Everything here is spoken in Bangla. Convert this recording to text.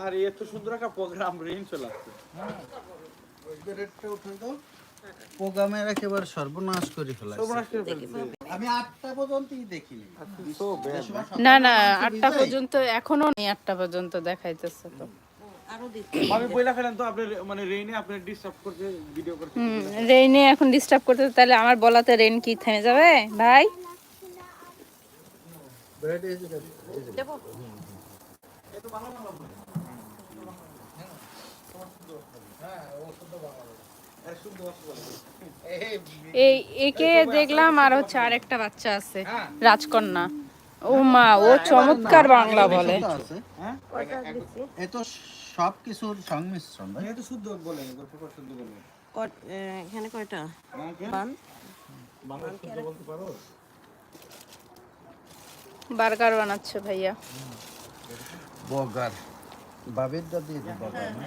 আর এত সুন্দর একটা প্রোগ্রাম চলে আসছে। প্রোগ্রামের একেবারে সর্বনাশ করে ফেলা আমি আটটা পর্যন্তই দেখিনি। না না আটটা পর্যন্ত এখনও নেই আটটা পর্যন্ত দেখাইতেছে তো। আমি বইলা ফেলেন তো আপনার মানে রেইনে আপনার ডিস্টার্ব করতে ভিডিও করতে হুম রেইনে এখন ডিস্টার্ব করতে তাহলে আমার বলাতে রেইন কি থেমে যাবে ভাই? এই একে দেখলাম আর হচ্ছে আরেকটা বাচ্চা আছে রাজকন্যা। ও মা ও চমৎকার বাংলা বলে। হ্যাঁ এ তো সব কিছুর সংমিশ্রণ এটা তো শুদ্ধ বলেন শুদ্ধ বলেন এখানে কয়টা? বাংলা শুদ্ধ বলতে পারো? বার্গার বানাচ্ছে ভাইয়া। না?